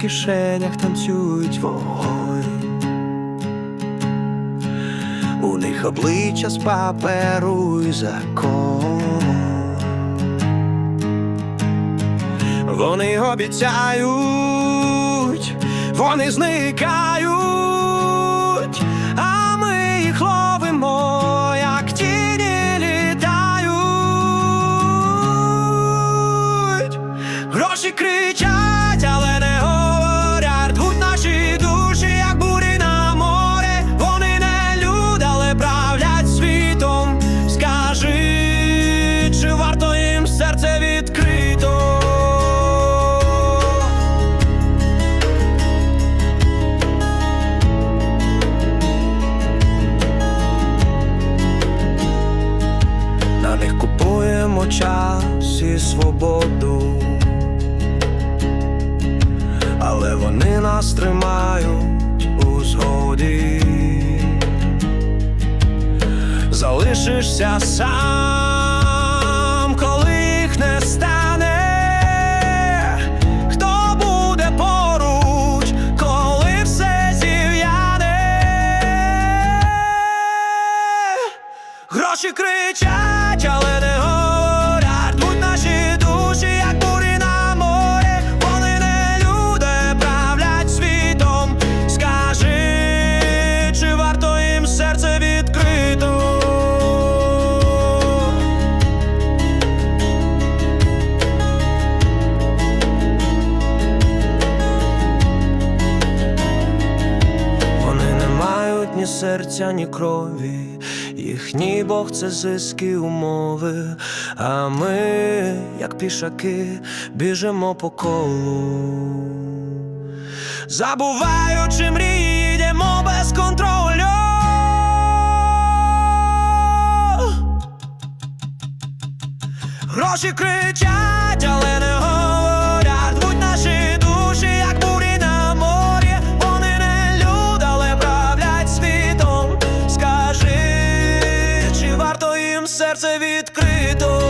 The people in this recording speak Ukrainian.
кишенях танцюють вогонь. У них обличчя з паперу і закон. Вони обіцяють, вони зникають, а ми їх ловимо, як тіні літають. Гроші кричать, них купуємо час і свободу, але вони нас тримають у згоді. Залишишся сам, Гроші кричать, але не говорять Рвуть наші душі, як бурі на море Вони не люди, правлять світом Скажи, чи варто їм серце відкрито? Вони не мають ні серця, ні крові. Їхній Бог це зиски умови. А ми, як пішаки, біжимо по колу. Забуваючи мрії, йдемо без контролю. Гроші кричать, але не серце відкрито.